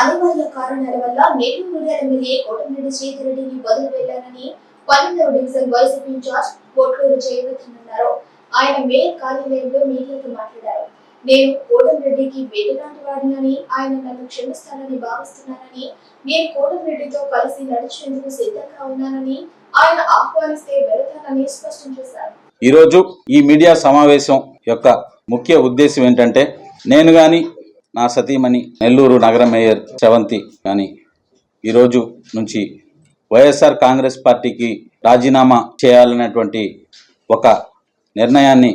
అనివార్య కారణాల వల్ల నెల్లూరు ఎమ్మెల్యే కోటమిరెడ్డి శ్రీధర్ రెడ్డిని వదిలి వెళ్ళారని పన్నెండవ division YCP incharge Kotluru Jayavardhan అన్నారు ఆయన మేయర్ కార్యాలయంలో మీడియాతో మాట్లాడారు. నేను కోటమిరెడ్డికి వెలులాంటి వాడినని ఆయన నన్ను క్షమిస్తానని భావిస్తున్నానని నేను కోటమిరెడ్డితో కలిసి నడిచేందుకు సిద్ధంగా ఉన్నానని ఆయన ఆహ్వానిస్తే వెళతానని స్పష్టం చేశారు. ఈరోజు ఈ మీడియా సమావేశం యొక్క ముఖ్య ఉద్దేశం ఏంటంటే నేను కానీ నా సతీమణి నెల్లూరు నగర మేయర్ సెవంతి కానీ ఈరోజు నుంచి వైఎస్ఆర్ కాంగ్రెస్ పార్టీకి రాజీనామా చేయాలనేటువంటి ఒక నిర్ణయాన్ని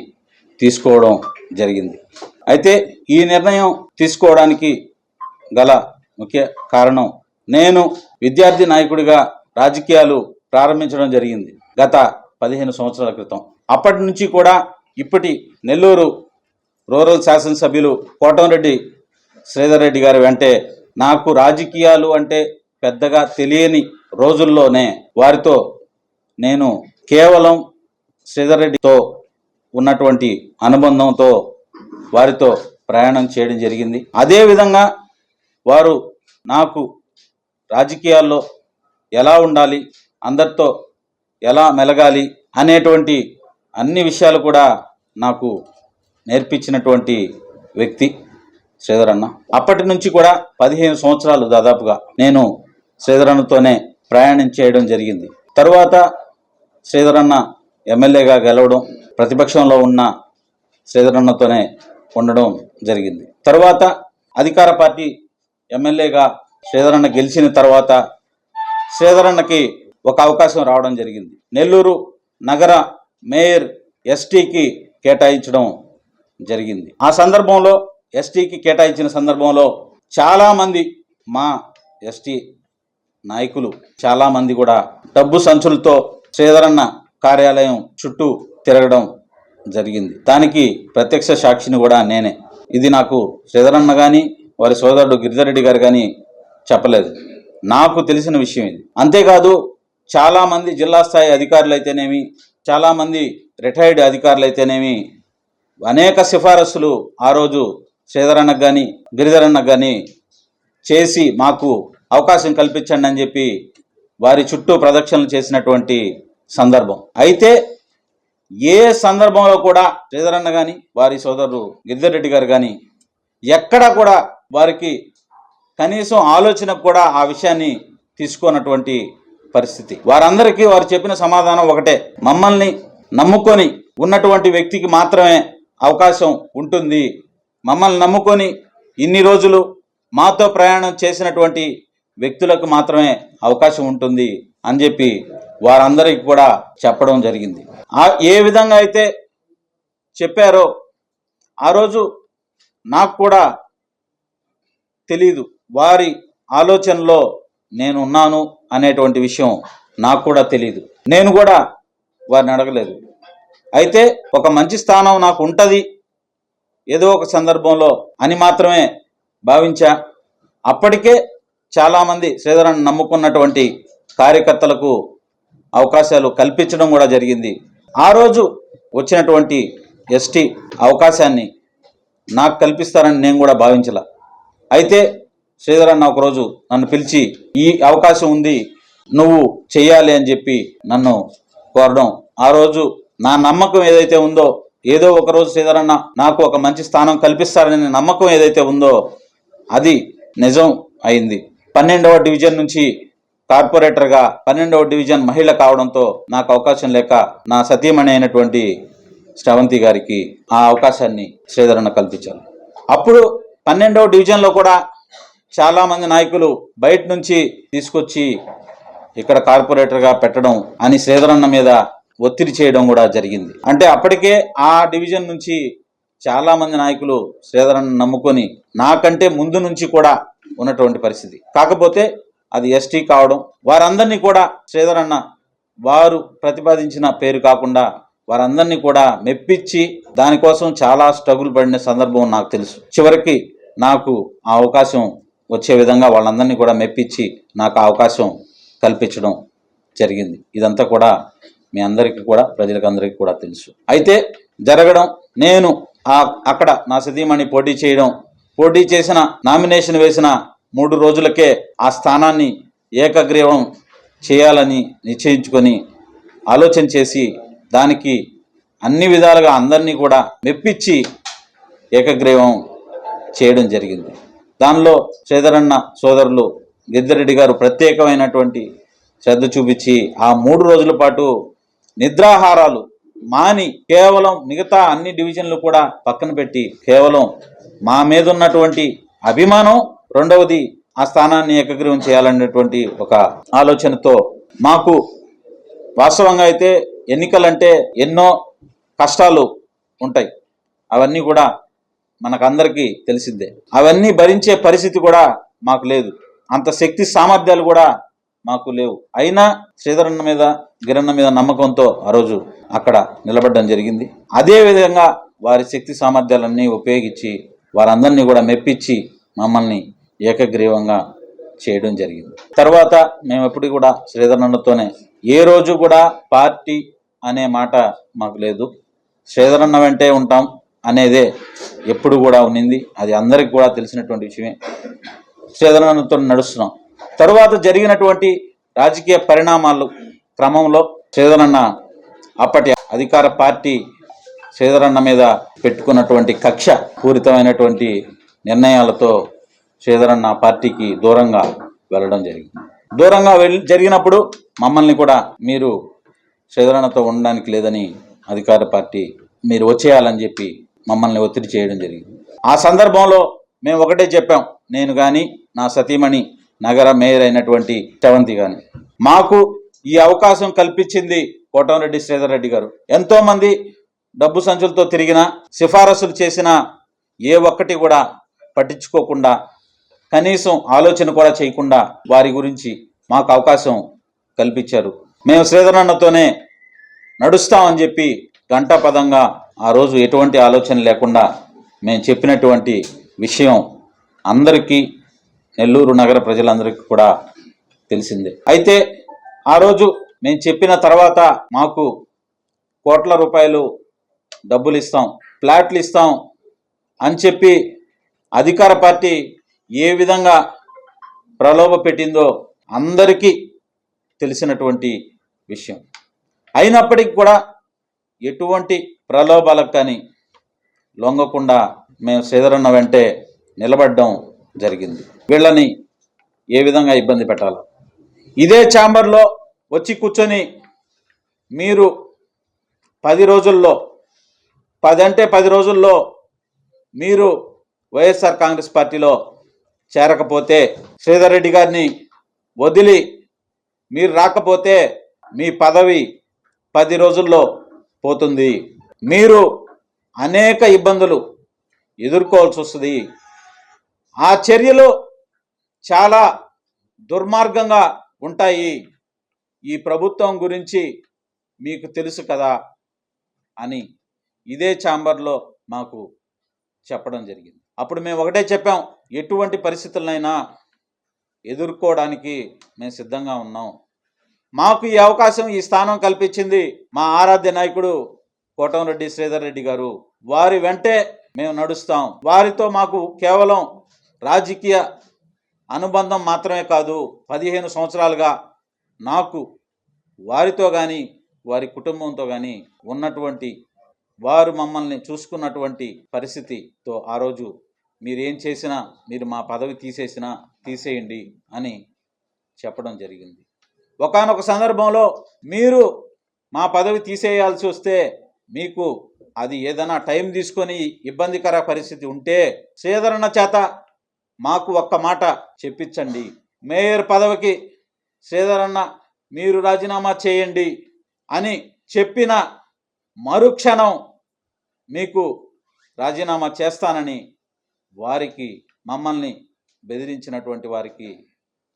తీసుకోవడం జరిగింది. అయితే ఈ నిర్ణయం తీసుకోవడానికి గల ముఖ్య కారణం నేను విద్యార్థి నాయకుడిగా రాజకీయాలు ప్రారంభించడం జరిగింది గత పదిహేను సంవత్సరాల క్రితం. అప్పటి నుంచి కూడా ఇప్పటి నెల్లూరు రూరల్ శాసనసభ్యులు కోటంరెడ్డి శ్రీధర్ రెడ్డి గారు వెంటే నాకు రాజకీయాలు అంటే పెద్దగా తెలియని రోజుల్లోనే వారితో నేను కేవలం శ్రీధర్ రెడ్డితో ఉన్నటువంటి అనుబంధంతో వారితో ప్రయాణం చేయడం జరిగింది. అదేవిధంగా వారు నాకు రాజకీయాల్లో ఎలా ఉండాలి అందరితో ఎలా మెలగాలి అనేటువంటి అన్ని విషయాలు కూడా నాకు నేర్పించినటువంటి వ్యక్తి. శ్రీధరన్న అప్పటి నుంచి కూడా పదిహేను సంవత్సరాలు దాదాపుగా నేను శ్రీధరన్నతోనే ప్రయాణం చేయడం జరిగింది. తరువాత శ్రీధరన్న ఎమ్మెల్యేగా గెలవడం ప్రతిపక్షంలో ఉన్న శ్రీధరన్నతోనే ఉండడం జరిగింది. తరువాత అధికార పార్టీ ఎమ్మెల్యేగా శ్రీధరన్న గెలిచిన తర్వాత శ్రీధరన్నకి ఒక అవకాశం రావడం జరిగింది. నెల్లూరు నగర మేయర్ ఎస్టీకి కేటాయించడం జరిగింది. ఆ సందర్భంలో ఎస్టీకి కేటాయించిన సందర్భంలో చాలామంది మా ఎస్టీ నాయకులు చాలామంది కూడా డబ్బు సంచులతో శ్రీధరన్న కార్యాలయం చుట్టూ తిరగడం జరిగింది. దానికి ప్రత్యక్ష సాక్షిని కూడా నేనే. ఇది నాకు శ్రీధరన్న కానీ వారి సోదరుడు గిరిజరెడ్డి గారు కానీ చెప్పలేదు. నాకు తెలిసిన విషయం ఇది. అంతేకాదు చాలామంది జిల్లా స్థాయి అధికారులు అయితేనేమి చాలామంది రిటైర్డ్ అధికారులు అయితేనేమి అనేక సిఫారసులు ఆ రోజు శ్రీధరన్నకు కానీ గిరిధరన్నకు కానీ చేసి మాకు అవకాశం కల్పించండి అని చెప్పి వారి చుట్టూ ప్రదక్షిణలు చేసినటువంటి సందర్భం. అయితే ఏ సందర్భంలో కూడా శ్రీధరన్న కానీ వారి సోదరుడు గిరిధర్ రెడ్డి గారు కానీ ఎక్కడా కూడా వారికి కనీసం ఆలోచన కూడా ఆ విషయాన్ని తీసుకున్నటువంటి పరిస్థితి. వారందరికీ వారు చెప్పిన సమాధానం ఒకటే. మమ్మల్ని నమ్ముకొని ఉన్నటువంటి వ్యక్తికి మాత్రమే అవకాశం ఉంటుంది మమ్మల్ని నమ్ముకొని ఇన్ని రోజులు మాతో ప్రయాణం చేసినటువంటి వ్యక్తులకు మాత్రమే అవకాశం ఉంటుంది అని చెప్పి వారందరికీ కూడా చెప్పడం జరిగింది. ఆ ఏ విధంగా అయితే చెప్పారో ఆ రోజు నాకు కూడా తెలీదు. వారి ఆలోచనలో నేను ఉన్నాను అనేటువంటి విషయం నాకు కూడా తెలియదు నేను కూడా వారిని అడగలేదు. అయితే ఒక మంచి స్థానం నాకు ఉంటుంది ఏదో ఒక సందర్భంలో అని మాత్రమే భావించా. అప్పటికే చాలామంది శ్రీధరన్ నమ్ముకున్నటువంటి కార్యకర్తలకు అవకాశాలు కల్పించడం కూడా జరిగింది. ఆ రోజు వచ్చినటువంటి ఎస్టీ అవకాశాన్ని నాకు కల్పిస్తారని నేను కూడా భావించలా. అయితే శ్రీధరన్న ఒకరోజు నన్ను పిలిచి ఈ అవకాశం ఉంది నువ్వు చెయ్యాలి అని చెప్పి నన్ను కోరడం. ఆ రోజు నా నమ్మకం ఏదైతే ఉందో ఏదో ఒక రోజు నాకు ఒక మంచి స్థానం కల్పిస్తారనే నమ్మకం ఏదైతే ఉందో అది నిజం అయింది. పన్నెండవ డివిజన్ నుంచి కార్పొరేటర్గా పన్నెండవ డివిజన్ మహిళ కావడంతో నాకు అవకాశం లేక నా సతీమణి అయినటువంటి శ్రవంతి గారికి ఆ అవకాశాన్ని శ్రీధరన్న కల్పించారు. అప్పుడు పన్నెండవ డివిజన్లో కూడా చాలామంది నాయకులు బయట నుంచి తీసుకొచ్చి ఇక్కడ కార్పొరేటర్గా పెట్టడం అని శ్రీధరన్న మీద ఒత్తిడి చేయడం కూడా జరిగింది. అంటే అప్పటికే ఆ డివిజన్ నుంచి చాలామంది నాయకులు శ్రీధరన్ నమ్ముకొని నాకంటే ముందు నుంచి కూడా ఉన్నటువంటి పరిస్థితి. కాకపోతే అది ఎస్టీ కావడం వారందరినీ కూడా శ్రీధరన్న వారు ప్రతిపాదించిన పేరు కాకుండా వారందరినీ కూడా మెప్పించి దానికోసం చాలా స్ట్రగుల్ పడిన సందర్భం నాకు తెలుసు. చివరికి నాకు ఆ అవకాశం వచ్చే విధంగా వాళ్ళందరినీ కూడా మెప్పించి నాకు ఆ అవకాశం కల్పించడం జరిగింది. ఇదంతా కూడా మీ అందరికీ కూడా ప్రజలకందరికీ కూడా తెలుసు. అయితే జరగడం నేను అక్కడ నా సతీమణి పోటీ చేయడం పోటీ చేసిన నామినేషన్ వేసిన మూడు రోజులకే ఆ స్థానాన్ని ఏకగ్రీవం చేయాలని నిశ్చయించుకొని ఆలోచన చేసి దానికి అన్ని విధాలుగా అందరినీ కూడా మెప్పించి ఏకగ్రీవం చేయడం జరిగింది. దానిలో శ్రీధరన్న సోదరులు గిద్దరెడ్డి గారు ప్రత్యేకమైనటువంటి శ్రద్ధ చూపించి ఆ మూడు రోజుల పాటు నిద్రాహారాలు మాని కేవలం మిగతా అన్ని డివిజన్లు కూడా పక్కన పెట్టి కేవలం మా మీద ఉన్నటువంటి అభిమానం రెండవది ఆ స్థానాన్ని ఏకగ్రీవం చేయాలనేటువంటి ఒక ఆలోచనతో మాకు వాస్తవంగా అయితే ఎన్నికలంటే ఎన్నో కష్టాలు ఉంటాయి. అవన్నీ కూడా మనకందరికీ తెలిసిందే. అవన్నీ భరించే పరిస్థితి కూడా మాకు లేదు. అంత శక్తి సామర్థ్యాలు కూడా మాకు లేవు. అయినా శ్రీధరన్న మీద గిరన్న మీద నమ్మకంతో ఆ రోజు అక్కడ నిలబడడం జరిగింది. అదే విధంగా వారి శక్తి సామర్థ్యాలన్నీ ఉపయోగించి వారందరినీ కూడా మెప్పించి మమ్మల్ని ఏకగ్రీవంగా చేయడం జరిగింది. తర్వాత మేము ఎప్పుడు కూడా శ్రీధరన్నతోనే ఏ రోజు కూడా పార్టీ అనే మాట మాకు లేదు. శ్రీధరన్న వెంటే ఉంటాం అనేదే ఎప్పుడు కూడా ఉన్నింది. అది అందరికి కూడా తెలిసినటువంటి విషయమే. శ్రీధరన్నతో నడుస్తున్నాం. తరువాత జరిగినటువంటి రాజకీయ పరిణామాలు క్రమంలో శ్రీధరన్న అప్పటి అధికార పార్టీ శ్రీధరన్న మీద పెట్టుకున్నటువంటి కక్ష పూరితమైనటువంటి నిర్ణయాలతో శ్రీధరన్న పార్టీకి దూరంగా వెళ్ళడం జరిగింది. దూరంగా వెళ్ళి జరిగినప్పుడు మమ్మల్ని కూడా మీరు శ్రీధరన్నతో ఉండడానికి లేదని అధికార పార్టీ మీరు వచ్చేయాలని చెప్పి మమ్మల్ని ఒత్తిడి చేయడం జరిగింది. ఆ సందర్భంలో మేము ఒకటే చెప్పాం నేను కానీ నా సతీమణి నగర మేయర్ అయినటువంటి శవంతి కానీ మాకు ఈ అవకాశం కల్పించింది కోటంరెడ్డి శ్రీధర్ రెడ్డి గారు. ఎంతో మంది డబ్బు సంచులతో తిరిగిన సిఫారసులు చేసిన ఏ ఒక్కటి కూడా పట్టించుకోకుండా కనీసం ఆలోచన కూడా చేయకుండా వారి గురించి మాకు అవకాశం కల్పించారు. మేము శ్రీధరన్నతోనే నడుస్తామని చెప్పి గంటాపదంగా ఆ రోజు ఎటువంటి ఆలోచన లేకుండా మేము చెప్పినటువంటి విషయం అందరికీ నెల్లూరు నగర ప్రజలందరికీ కూడా తెలిసిందే. అయితే ఆ రోజు మేము చెప్పిన తర్వాత మాకు కోట్ల రూపాయలు డబ్బులు ఇస్తాం ఫ్లాట్లు ఇస్తాం అని చెప్పి అధికార పార్టీ ఏ విధంగా ప్రలోభ పెట్టిందో అందరికీ తెలిసినటువంటి విషయం. అయినప్పటికీ కూడా ఎటువంటి ప్రలోభాలకు కానీ లొంగకుండా మేము సేదరన్న వెంటే నిలబడడం జరిగింది. వీళ్ళని ఏ విధంగా ఇబ్బంది పెట్టాలి? ఇదే ఛాంబర్లో వచ్చి కూర్చొని మీరు పది రోజుల్లో పది అంటే పది రోజుల్లో మీరు వైఎస్ఆర్ కాంగ్రెస్ పార్టీలో చేరకపోతే శ్రీధర్ రెడ్డి గారిని వదిలి మీరు రాకపోతే మీ పదవి పది రోజుల్లో పోతుంది. మీరు అనేక ఇబ్బందులు ఎదుర్కోవాల్సి వస్తుంది. ఆ చర్యలు చాలా దుర్మార్గంగా ఉంటాయి. ఈ ప్రభుత్వం గురించి మీకు తెలుసు కదా అని ఇదే ఛాంబర్లో మాకు చెప్పడం జరిగింది. అప్పుడు మేము ఒకటే చెప్పాం ఎటువంటి పరిస్థితులనైనా ఎదుర్కోవడానికి మేము సిద్ధంగా ఉన్నాం. మాకు ఈ అవకాశం ఈ స్థానం కల్పించింది మా ఆరాధ్య నాయకుడు కోటంరెడ్డి శ్రీధర్ రెడ్డి గారు. వారి వెంటే మేము నడుస్తాం. వారితో మాకు కేవలం రాజకీయ అనుబంధం మాత్రమే కాదు పదిహేను సంవత్సరాలుగా నాకు వారితో కానీ వారి కుటుంబంతో కానీ ఉన్నటువంటి వారు మమ్మల్ని చూసుకున్నటువంటి పరిస్థితితో ఆ రోజు మీరేం చేసినా మీరు మా పదవి తీసేసినా తీసేయండి అని చెప్పడం జరిగింది. ఒకానొక సందర్భంలో మీరు మా పదవి తీసేయాల్సి వస్తే మీకు అది ఏదైనా టైం తీసుకొని ఇబ్బందికర పరిస్థితి ఉంటే సేదరణ చేత మాకు ఒక్క మాట చెప్పించండి. మేయర్ పదవికి శ్రీధరన్న మీరు రాజీనామా చేయండి అని చెప్పిన మరుక్షణం మీకు రాజీనామా చేస్తానని వారికి మమ్మల్ని బెదిరించినటువంటి వారికి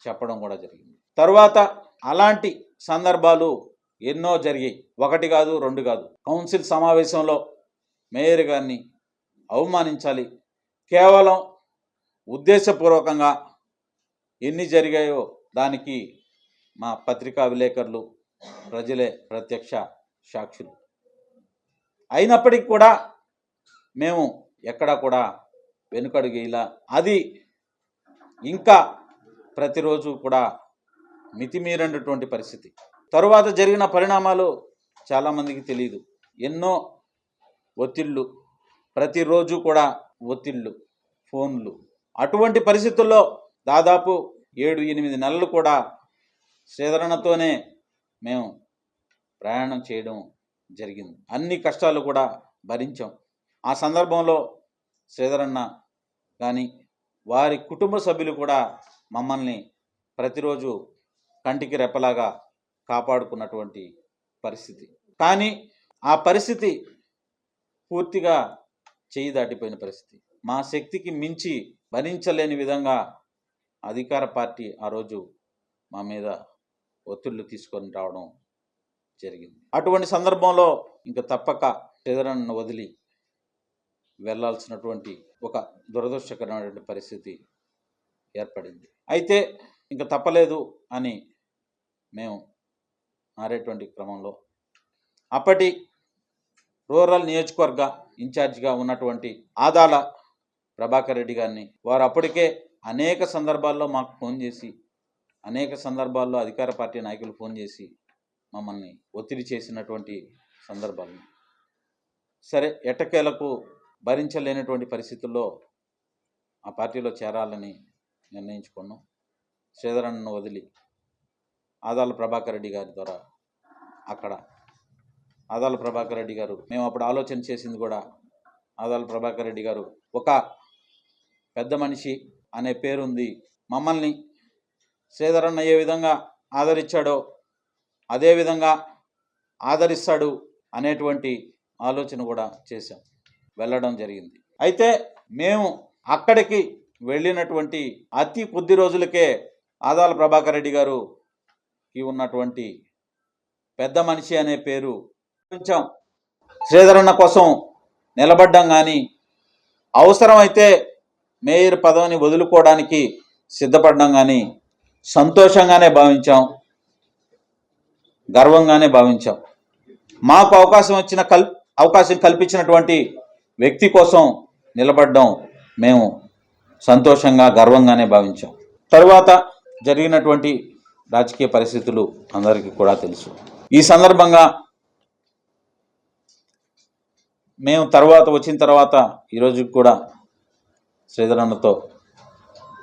చెప్పడం కూడా జరిగింది. తర్వాత అలాంటి సందర్భాలు ఎన్నో జరిగాయి. ఒకటి కాదు రెండు కాదు. కౌన్సిల్ సమావేశంలో మేయర్ గారిని అవమానించాలి. కేవలం ఉద్దేశపూర్వకంగా ఎన్ని జరిగాయో దానికి మా పత్రికా విలేకరులు ప్రజలే ప్రత్యక్ష సాక్షులు. అయినప్పటికీ కూడా మేము ఎక్కడా కూడా వెనుకడుగేలా అది ఇంకా ప్రతిరోజు కూడా మితిమీరినటువంటి పరిస్థితి. తరువాత జరిగిన పరిణామాలు చాలామందికి తెలియదు ఎన్నో ఒత్తిళ్ళు ప్రతిరోజు కూడా ఒత్తిళ్ళు ఫోన్లు అటువంటి పరిస్థితుల్లో దాదాపు ఏడు ఎనిమిది నెలలు కూడా శ్రీధరణతోనే మేము ప్రయాణం చేయడం జరిగింది. అన్ని కష్టాలు కూడా భరించాం. ఆ సందర్భంలో శ్రీధరన్న కానీ వారి కుటుంబ సభ్యులు కూడా మమ్మల్ని ప్రతిరోజు కంటికి రెప్పలాగా కాపాడుకున్నటువంటి పరిస్థితి. కానీ ఆ పరిస్థితి పూర్తిగా చేయి దాటిపోయిన పరిస్థితి. మా శక్తికి మించి భరించలేని విధంగా అధికార పార్టీ ఆ రోజు మా మీద ఒత్తిళ్ళు తీసుకొని రావడం జరిగింది. అటువంటి సందర్భంలో ఇంకా తప్పక శ్రీధరన్ను వదిలి వెళ్ళాల్సినటువంటి ఒక దురదృష్టకరమైనటువంటి పరిస్థితి ఏర్పడింది. అయితే ఇంకా తప్పలేదు అని మేము మారేటువంటి క్రమంలో అప్పటి రూరల్ నియోజకవర్గ ఇన్ఛార్జిగా ఉన్నటువంటి ఆదాల ప్రభాకర్ రెడ్డి గారిని. వారు అప్పటికే అనేక సందర్భాల్లో మాకు ఫోన్ చేసి అనేక సందర్భాల్లో అధికార పార్టీ నాయకులు ఫోన్ చేసి మమ్మల్ని ఒత్తిడి చేసినటువంటి సందర్భాలు. సరే ఎట్టకేలకు భరించలేనటువంటి పరిస్థితుల్లో ఆ పార్టీలో చేరాలని నిర్ణయించుకున్నాం. శ్రీధరన్ను వదిలి ఆదాల ప్రభాకర్ రెడ్డి గారి ద్వారా అక్కడ ఆదాల ప్రభాకర్ రెడ్డి గారు మేము అప్పుడు ఆలోచన చేసింది కూడా ఆదాల ప్రభాకర్ రెడ్డి గారు ఒక పెద్ద మనిషి అనే పేరుంది. మమ్మల్ని శ్రీధరన్న ఏ విధంగా ఆదరించాడో అదే విధంగా ఆదరిస్తాడు అనేటువంటి ఆలోచన కూడా చేశాం. వెళ్ళడం జరిగింది. అయితే మేము అక్కడికి వెళ్ళినటువంటి అతి కొద్ది రోజులకే ఆదాల ప్రభాకర్ రెడ్డి గారు ఉన్నటువంటి పెద్ద మనిషి అనే పేరు కొంచెం శ్రీధరన్న కోసం నిలబడ్డం కానీ అవసరమైతే మేయర్ పదవిని వదులుకోవడానికి సిద్ధపడడం కానీ సంతోషంగానే భావించాం గర్వంగానే భావించాం. మాకు అవకాశం వచ్చిన కల్ అవకాశం కల్పించినటువంటి వ్యక్తి కోసం నిలబడడం మేము సంతోషంగా గర్వంగానే భావించాం. తరువాత జరిగినటువంటి రాజకీయ పరిస్థితులు అందరికీ కూడా తెలుసు. ఈ సందర్భంగా మేము తర్వాత వచ్చిన తర్వాత ఈరోజు కూడా శ్రీధరన్నతో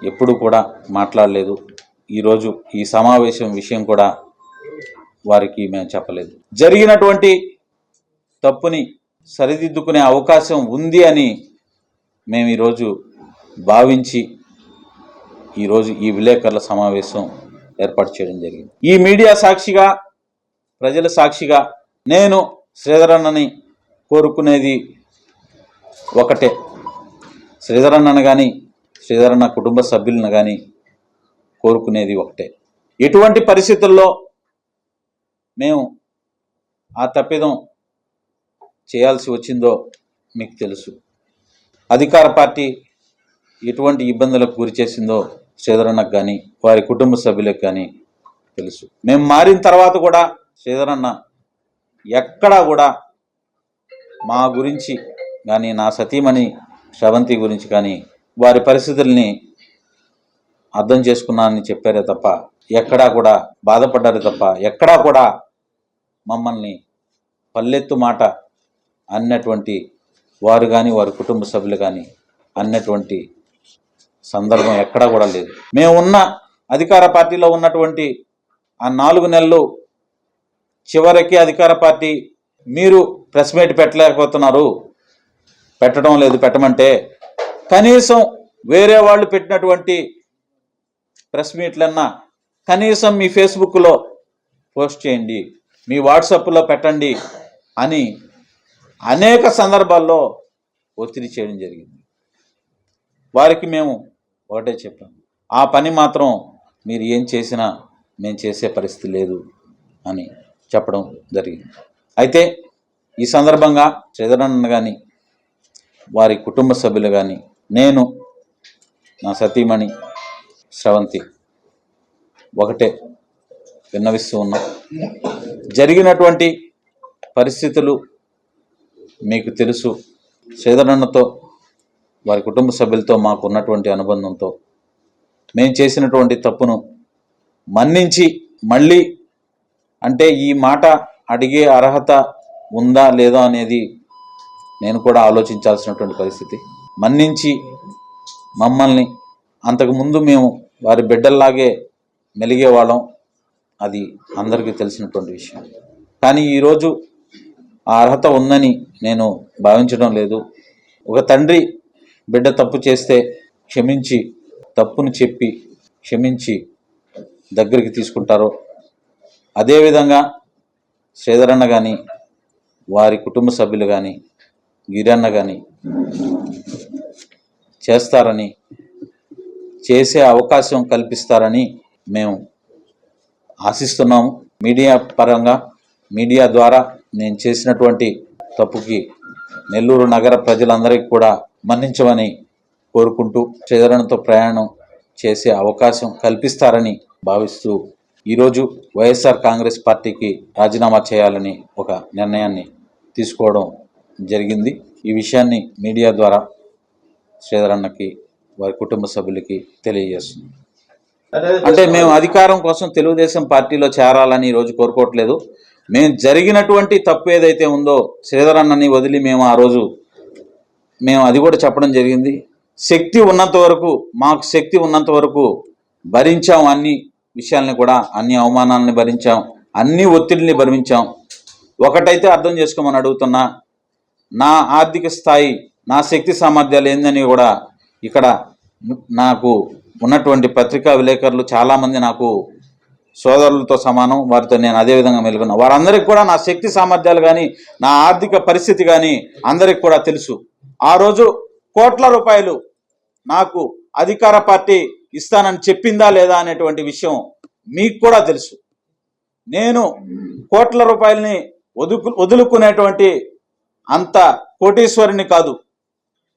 ఎప్పుడు కూడా మాట్లాడలేదు. ఈరోజు ఈ సమావేశం విషయం కూడా వారికి మేము చెప్పలేదు. జరిగినటువంటి తప్పుని సరిదిద్దుకునే అవకాశం ఉంది అని మేము ఈరోజు భావించి ఈరోజు ఈ విలేకరుల సమావేశం ఏర్పాటు చేయడం జరిగింది. ఈ మీడియా సాక్షిగా ప్రజల సాక్షిగా నేను శ్రీధరన్నని కోరుకునేది ఒకటే. శ్రీధరన్నను కానీ శ్రీధరన్న కుటుంబ సభ్యులను కానీ కోరుకునేది ఒకటే. ఎటువంటి పరిస్థితుల్లో మేము ఆ తప్పిదం చేయాల్సి వచ్చిందో మీకు తెలుసు. అధికార పార్టీ ఎటువంటి ఇబ్బందులకు గురి చేసిందో శ్రీధరన్నకు కానీ వారి కుటుంబ సభ్యులకు కానీ తెలుసు. మేము మారిన తర్వాత కూడా శ్రీధరన్న ఎక్కడా కూడా మా గురించి కానీ నా సతీమణి శ్రవంతి గురించి కానీ వారి పరిస్థితుల్ని అర్థం చేసుకున్నానని చెప్పారే తప్ప ఎక్కడా కూడా బాధపడ్డారే తప్ప ఎక్కడా కూడా మమ్మల్ని పల్లెత్తు మాట అన్నటువంటి వారు కానీ వారి కుటుంబ సభ్యులు కానీ అన్నటువంటి సందర్భం ఎక్కడా కూడా లేదు. మేము ఉన్న అధికార పార్టీలో ఉన్నటువంటి ఆ నాలుగు నెలలు చివరికి అధికార పార్టీ మీరు ప్రెస్ మీట్ పెట్టలేకపోతున్నారు. పెట్టడం లేదు పెట్టమంటే కనీసం వేరే వాళ్ళు పెట్టినటువంటి ప్రెస్ మీట్లన్నా కనీసం మీ ఫేస్బుక్లో పోస్ట్ చేయండి మీ వాట్సాప్లో పెట్టండి అని అనేక సందర్భాల్లో ఒత్తిడి చేయడం జరిగింది. వారికి మేము ఒకటే చెప్పాం ఆ పని మాత్రం మీరు ఏం చేసినా మేము చేసే పరిస్థితి లేదు అని చెప్పడం జరిగింది. అయితే ఈ సందర్భంగా శ్రీధరన్న కానీ వారి కుటుంబ సభ్యులు కానీ నేను నా సతీమణి స్రవంతి ఒకటే విన్నవిస్తూ ఉన్నాం. జరిగినటువంటి పరిస్థితులు మీకు తెలుసు. శ్రీధరన్నతో వారి కుటుంబ సభ్యులతో మాకు ఉన్నటువంటి అనుబంధంతో మేము చేసినటువంటి తప్పును మన్నించి మళ్ళీ అంటే ఈ మాట అడిగే అర్హత ఉందా లేదా అనేది నేను కూడా ఆలోచించాల్సినటువంటి పరిస్థితి. మన్నించి మమ్మల్ని అంతకుముందు మేము వారి బిడ్డల్లాగే మెలిగేవాళ్ళం అది అందరికీ తెలిసినటువంటి విషయం. కానీ ఈరోజు ఆ అర్హత ఉందని నేను భావించడం లేదు. ఒక తండ్రి బిడ్డ తప్పు చేస్తే క్షమించి తప్పును చెప్పి క్షమించి దగ్గరికి తీసుకుంటారో అదేవిధంగా శ్రీధరన్న కానీ వారి కుటుంబ సభ్యులు కానీ గిరన్న కానీ చేస్తారని చేసే అవకాశం కల్పిస్తారని మేము ఆశిస్తున్నాము. మీడియా పరంగా మీడియా ద్వారా నేను చేసినటువంటి తప్పుకి నెల్లూరు నగర ప్రజలందరికీ కూడా మన్నించమని కోరుకుంటూ చేదరణతో ప్రయాణం చేసే అవకాశం కల్పిస్తారని భావిస్తూ ఈరోజు వైఎస్ఆర్ కాంగ్రెస్ పార్టీకి రాజీనామా చేయాలని ఒక నిర్ణయాన్ని తీసుకోవడం జరిగింది. ఈ విషయాన్ని మీడియా ద్వారా శ్రీధరన్నకి వారి కుటుంబ సభ్యులకి తెలియజేస్తుంది అంటే మేము అధికారం కోసం తెలుగుదేశం పార్టీలో చేరాలని ఈరోజు కోరుకోవట్లేదు. మేము జరిగినటువంటి తప్పు ఏదైతే ఉందో శ్రీధరన్నని వదిలి మేము ఆ రోజు మేము అది కూడా చెప్పడం జరిగింది. శక్తి ఉన్నంత వరకు మాకు శక్తి ఉన్నంత వరకు భరించాం అన్ని విషయాల్ని కూడా అన్ని అవమానాలని భరించాం అన్ని ఒత్తిడిని భరించాం. ఒకటైతే అర్థం చేసుకోమని అడుగుతున్నా నా ఆర్థిక స్థాయి నా శక్తి సామర్థ్యాలు ఏందని కూడా ఇక్కడ నాకు ఉన్నటువంటి పత్రికా విలేకరులు చాలామంది నాకు సోదరులతో సమానం వారితో నేను అదే విధంగా మెలుగున్నా. వారందరికీ కూడా నా శక్తి సామర్థ్యాలు కానీ నా ఆర్థిక పరిస్థితి కానీ అందరికి కూడా తెలుసు. ఆ రోజు కోట్ల రూపాయలు నాకు అధికార పార్టీ ఇస్తానని చెప్పిందా లేదా అనేటువంటి విషయం మీకు కూడా తెలుసు. నేను కోట్ల రూపాయలని వదుకు వదులుకునేటువంటి అంత కోటీశ్వరుని కాదు.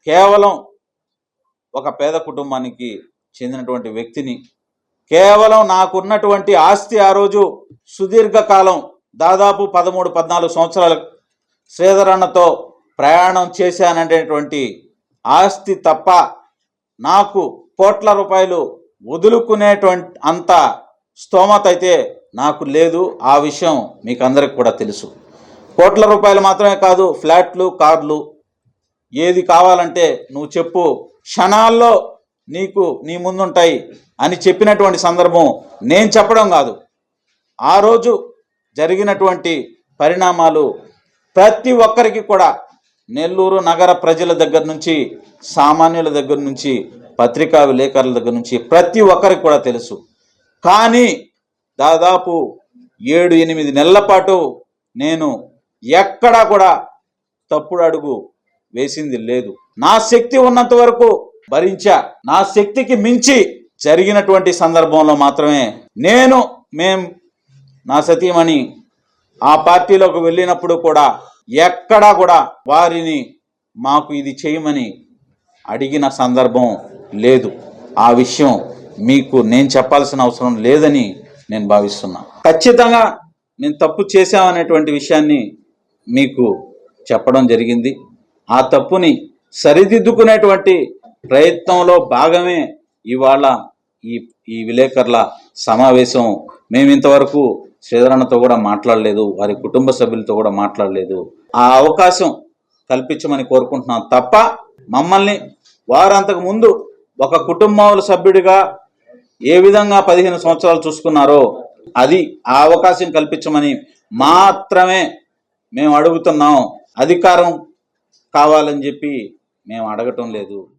కేవలం ఒక పేద కుటుంబానికి చెందినటువంటి వ్యక్తిని కేవలం నాకున్నటువంటి ఆస్తి ఆ రోజు సుదీర్ఘకాలం దాదాపు పదమూడు పద్నాలుగు సంవత్సరాల శ్రీధరన్నతో ప్రయాణం చేశాననేటువంటి ఆస్తి తప్ప నాకు కోట్ల రూపాయలు వదులుకునేటువంటి అంత స్తోమత అయితే నాకు లేదు. ఆ విషయం మీకు అందరికి కూడా తెలుసు. కోట్ల రూపాయలు మాత్రమే కాదు ఫ్లాట్లు కార్లు ఏది కావాలంటే నువ్వు చెప్పు. క్షణాల్లో నీకు నీ ముందుంటాయి అని చెప్పినటువంటి సందర్భం నేను చెప్పడం కాదు. ఆ రోజు జరిగినటువంటి పరిణామాలు ప్రతి ఒక్కరికి కూడా నెల్లూరు నగర ప్రజల దగ్గర నుంచి సామాన్యుల దగ్గర నుంచి పత్రికా విలేకరుల దగ్గర నుంచి ప్రతి ఒక్కరికి కూడా తెలుసు. కానీ దాదాపు ఏడు ఎనిమిది నెలల పాటు నేను ఎక్కడా కూడా తప్పుడు అడుగు వేసింది లేదు. నా శక్తి ఉన్నంత వరకు భరించా. నా శక్తికి మించి జరిగినటువంటి సందర్భంలో మాత్రమే నేను మేం నా సతీమణి ఆ పార్టీలోకి వెళ్ళినప్పుడు కూడా ఎక్కడా కూడా వారిని మాకు ఇది చేయమని అడిగిన సందర్భం లేదు. ఆ విషయం మీకు నేను చెప్పాల్సిన అవసరం లేదని నేను భావిస్తున్నా. ఖచ్చితంగా నేను తప్పు చేశామనేటువంటి విషయాన్ని మీకు చెప్పడం జరిగింది. ఆ తప్పుని సరిదిద్దుకునేటువంటి ప్రయత్నంలో భాగమే ఇవాళ ఈ ఈ విలేకరుల సమావేశం. మేము ఇంతవరకు శ్రీధరన్నతో కూడా మాట్లాడలేదు వారి కుటుంబ సభ్యులతో కూడా మాట్లాడలేదు. ఆ అవకాశం కల్పించమని కోరుకుంటున్నాం తప్ప మమ్మల్ని వారంతకు ముందు ఒక కుటుంబముల సభ్యుడిగా ఏ విధంగా పదిహేను సంవత్సరాలు చూసుకున్నారో అది ఆ అవకాశం కల్పించమని మాత్రమే మేము అడుగుతున్నాం. అధికారం కావాలని చెప్పి మేము అడగటం లేదు.